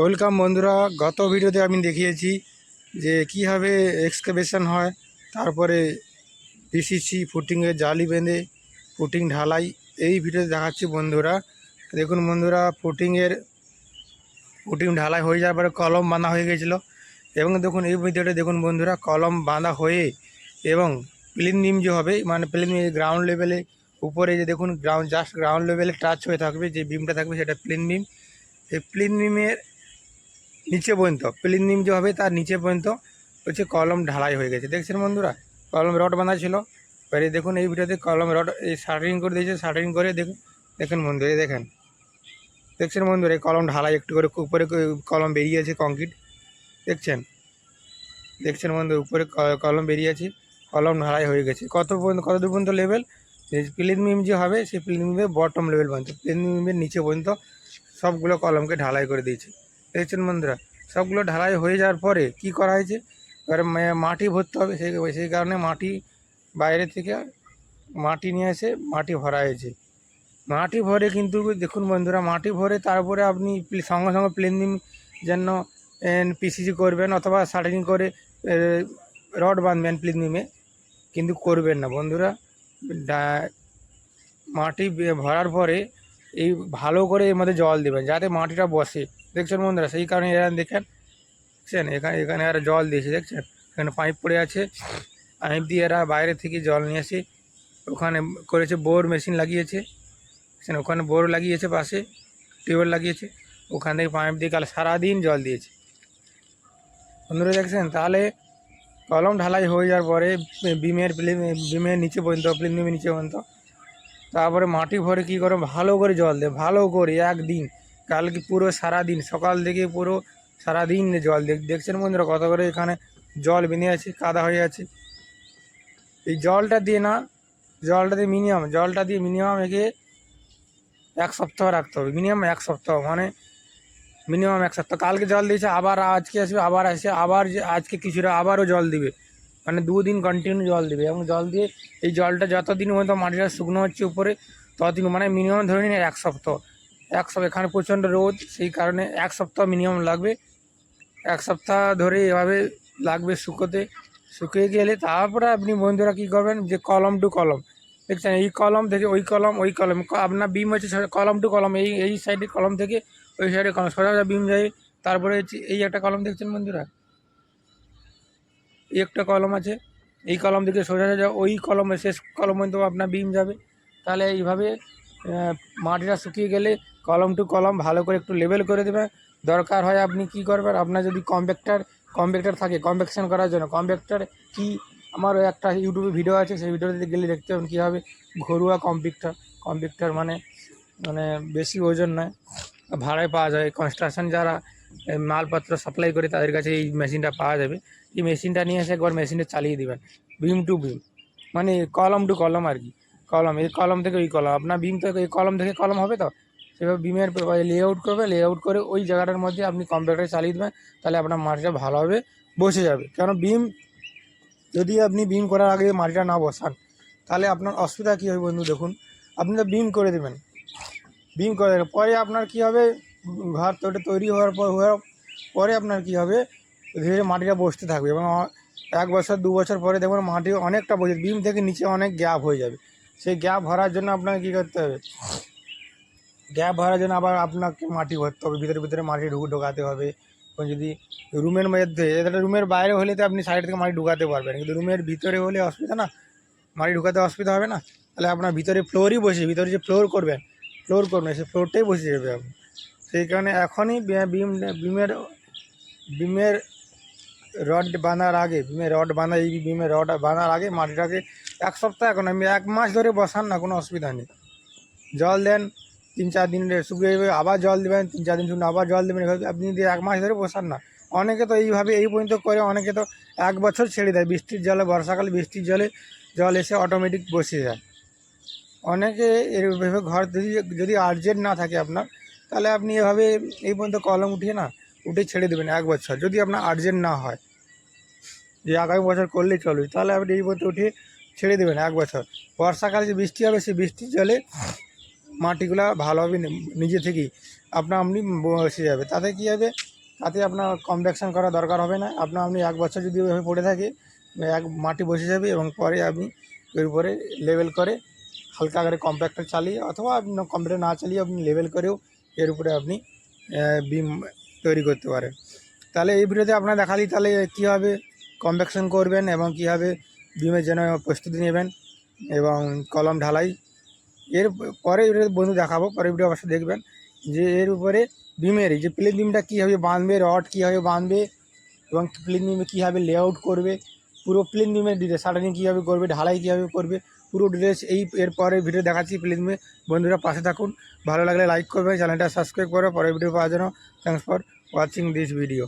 Welcome বন্ধুরা, গত ভিডিওতে আমি দেখিয়েছি যে কীভাবে এক্সকাভেশন হয়, তারপরে পিসিসি ফুটিংয়ে জালি বেঁধে ফুটিং ঢালাই, এই ভিডিওতে দেখাচ্ছি বন্ধুরা। দেখুন বন্ধুরা, ফুটিংয়ের ফুটিং ঢালাই হয়ে যাওয়ার পরে কলম বাঁধা হয়ে গেছিল এবং দেখুন এই ভিডিওটা দেখুন বন্ধুরা, কলম বাঁধা হয়ে এবং প্লেন নিম যে হবে মানে প্লেন গ্রাউন্ড লেভেলে উপরে যে দেখুন গ্রাউন্ড জাস্ট গ্রাউন্ড লেভেলে টাচ হয়ে থাকবে, যে বিমটা থাকবে সেটা প্লেন বিম এই প্লেন বিমের নিচে পর্যন্ত প্লেন নিম যে হবে তার নিচে পর্যন্ত হচ্ছে কলম ঢালাই হয়ে গেছে। দেখছেন বন্ধুরা? কলম রড বাঁধা ছিল। এবারে দেখুন এই ভিডিওতে কলম রড, এই শাটারিং করে দিয়েছে, শাটারিং করে দেখুন দেখুন বন্ধুরা দেখেন। দেখছেন বন্ধুরা, এই কলম ঢালাই একটু করে উপরে কলম বেরিয়েছে কংক্রিট। দেখছেন? দেখছেন বন্ধু উপরে কলম বেরিয়েছে কলম ঢালাই হয়ে গেছে। কত পর্যন্ত, কত দূর পর্যন্ত লেভেল প্লেন মিম যে হবে, সেই প্লেন মিমের বটম লেভেল পর্যন্ত প্লেন মিমের নিচে পর্যন্ত সবগুলো কলমকে ঢালাই করে দিয়েছে। দেখছেন বন্ধুরা? সবগুলো ঢালাই হয়ে যাওয়ার পরে কি করা হয়েছে? এবার মাটি ভরতে হবে। সেই সেই কারণে মাটি বাইরে থেকে মাটি নিয়ে এসে মাটি ভরা হয়েছে। মাটি ভরে কিন্তু দেখুন বন্ধুরা, মাটি ভরে তারপরে আপনি সঙ্গে সঙ্গে প্লেন যেন পিসিসি করবেন অথবা শাটারিং করে রড বাঁধবেন প্লেন নিমে কিন্তু করবেন না। বন্ধুরা মাটি ভরার পরে এই ভালো করে এর মধ্যে জল দেবেন, যাতে মাটিটা বসে। দেখছেন বন্ধুরা, সেই কারণে এরা দেখেন, দেখছেন? এখানে এখানে এরা জল দিয়েছে, দেখছেন? এখানে পাইপ পড়ে আছে, পাইপ দিয়ে এরা বাইরে থেকে জল নিয়ে আসে। ওখানে করেছে বোর মেশিন লাগিয়েছে, দেখছেন? ওখানে বোর লাগিয়েছে পাশে, টিউবওয়েল লাগিয়েছে, ওখান থেকে পাইপ দিয়ে কাল সারাদিন জল দিয়েছে। বন্ধুরা, দেখছেন? তাহলে কলম ঢালাই হয়ে যাওয়ার পরে বিমের বিমের নিচে পর্যন্ত, প্লেন বিমের নিচে পর্যন্ত, তারপরে মাটি ভরে কী করে? ভালো করে জল দেয় ভালো করে একদিন কালকে পুরো সারাদিন, সকাল থেকে পুরো সারাদিন জল দেখ, দেখছেন বন্ধুরা কত করে এখানে জল বেঁধে আছে, কাদা হয়ে আছে। এই জলটা দিয়ে না, জলটা দিয়ে মিনিমাম জলটা দিয়ে মিনিমাম একে এক সপ্তাহ রাখতে হবে মিনিমাম এক সপ্তাহ মানে মিনিমাম এক সপ্তাহ। কালকে জল দিয়েছে, আবার আজকে আসবে, আবার আসে, আবার যে আজকে কিছুটা আবারও জল দিবে মানে দুদিন কন্টিনিউ জল দিবে। এবং জল দিয়ে এই জলটা যতদিন পর্যন্ত মাটিটা শুকনো হচ্ছে উপরে, ততদিন মানে মিনিমাম ধরে নিন এক সপ্তাহ। এক সপ্তাহ এখানে প্রচণ্ড রোদ, সেই কারণে এক সপ্তাহ মিনিমাম লাগবে। এক সপ্তাহ ধরে এভাবে লাগবে শুকোতে। শুকিয়ে গেলে তারপরে আপনি বন্ধুরা কী করবেন যে কলম টু কলম। দেখছেন, এই কলম থেকে ওই কলম ওই কলম। আপনার বিম হচ্ছে কলম টু কলম। এই এই সাইডের কলম থেকে ওই সাইডে কলম। সোজা বিম যায়। তারপরে এই একটা কলম দেখছেন বন্ধুরা? এই একটা কলম আছে। এই কলম থেকে সোজা সোজা ওই কলমে শেষ কলম পর্যন্ত আপনার বিম যাবে। তাহলে এইভাবে মাটিটা শুকিয়ে গেলে কলম টু কলম ভালো করে একটু লেভেল করে দেবেন দরকার হয় আপনি কি করবেন? আপনার যদি কম্প্যাক্টার কম্প্যাক্টার থাকে কম্প্যাকশন করার জন্য। কম্প্যাক্টার কি? আমার একটা ইউটিউবে ভিডিও আছে, সেই ভিডিওতে গেলে দেখতে পাবেন কীভাবে ঘরোয়া কম্পিউটার কম্পিউটার মানে মানে বেশি ওজন নয়, ভাড়ায় পাওয়া যায়। কনস্ট্রাকশন যারা মালপত্র সাপ্লাই করে তাদের কাছে এই মেশিনটা পাওয়া যাবে। এই মেশিনটা নিয়ে এসে একবার মেশিনটা চালিয়ে দেবেন। বিম টু বিম মানে কলম টু কলম আর কি। কলম, এই কলম থেকে ওই কলম। আপনার বিম থেকে এই কলম থেকে কলম হবে তো? সেভাবে বিমের লেআউট করবে লেআউট করে ওই জায়গাটার মধ্যে আপনি কম্পিউটারে চালিয়ে দেবেন, তাহলে আপনার মাটিটা ভালোভাবে বসে যাবে। কেন বিম যদি আপনি বিম করার আগে মাটিটা না বসান, তাহলে আপনার অসুবিধা কী হবে বন্ধু? দেখুন, আপনি তো বিম করে দেবেন। বিম করে দেবেন। পরে আপনার কী হবে? ঘর তোটা তৈরি হওয়ার পর হওয়ার পরে আপনার কী হবে? ধীরে ধীরে মাটিটা বসতে থাকবে। এবং এক বছর, দু বছর পরে দেখবেন মাটি অনেকটা বসে বিম থেকে নিচে অনেক গ্যাপ হয়ে যাবে। সেই গ্যাপ ভরার জন্য আপনাকে কী করতে হবে? গ্যাপ ভরার জন্য আবার আপনাকে মাটি ভরতে হবে, ভিতরে ভিতরে মাটি ঢুকে ঢোকাতে হবে। যদি রুমের মধ্যে এটা রুমের বাইরে হলে তো আপনি সাইড থেকে মাটি ঢুকাতে পারবেন, কিন্তু রুমের ভিতরে হলে অসুবিধা না। মাটি ঢুকাতে অসুবিধা হবে না? তাহলে আপনার ভিতরে ফ্লোরই বসে ভিতরে যে ফ্লোর করবেন ফ্লোর করবেন, সেই ফ্লোরটাই বসে যাবে আপনি। সেই কারণে এখনই বিম বিমের বিমের রড বাঁধার আগে বিমের রড বাঁধা এই বিমের রড বাঁধার আগে মাটিটাকে এক সপ্তাহ এখন আমি এক মাস ধরে বসান না, কোনো অসুবিধা নেই। জল দেন, তিন চার দিন শুকিয়ে যাবে, আবার জল দেবেন, তিন চার দিন শুকনো আবার জল দেবেন, এভাবে আপনি যদি এক মাস ধরে বসান না। অনেকে তো এইভাবে এই পর্যন্ত করে, অনেকে তো এক বছর ছেড়ে দেয়। বৃষ্টির জলে, বর্ষাকালে বৃষ্টির জলে জল এসে অটোমেটিক বসে যায়। অনেকে এভাবে ঘর যদি যদি আর্জেন্ট না থাকে আপনার, তাহলে আপনি এভাবে এই পর্যন্ত কলম উঠিয়ে না, উঠে ছেড়ে দেবেন এক বছর। যদি আপনার আর্জেন্ট না হয়। যে আগামী বছর করলেই চলবে। তাহলে আপনি এই পর্যন্ত উঠিয়ে ছেড়ে দেবেন এক বছর। বর্ষাকালে যে বৃষ্টি হবে, সেই বৃষ্টির জলে মাটিগুলা ভালোভাবে নিজে থেকেই আপনার আপনি বসে যাবে। তাতে কী হবে? তাতে আপনার কমপ্যাকশন করা দরকার হবে না। আপনার আপনি এক বছর যদি ওইভাবে পড়ে থাকে, এক মাটি বসে যাবে এবং পরে আপনি এর উপরে লেভেল করে হালকা করে কম্প্যাক্টর চালিয়ে অথবা আপনি কম্পিউটার না চালিয়ে আপনি লেভেল করেও এর উপরে আপনি বিম তৈরি করতে পারেন। তাহলে এই ভিডিওতে আপনার দেখালি, তাহলে কীভাবে কম্প্যাকশন করবেন এবং কীভাবে বিমের জন্য প্রস্তুতি নেবেন এবং কলম ঢালাই। এর পরে বন্ধু দেখাবো পরে ভিডিও অবশ্যই দেখবেন যে এর উপরে বিমের যে প্লেন বিমটা কীভাবে বাঁধবে রড কীভাবে বাঁধবে এবং প্লেন বিমে কীভাবে লেআউট করবে, পুরো প্লেন বিমের ডিটেলস সাটানিং কীভাবে করবে, ঢালাই কীভাবে করবে, পুরো ডিটেলস এই এর পরে ভিডিও দেখাচ্ছি প্লেন বিমে। বন্ধুরা পাশে থাকুন, ভালো লাগলে লাইক করবে চ্যানেলটা সাবস্ক্রাইব করে, পরের ভিডিও পাওয়ার জন্য thanks for watching this video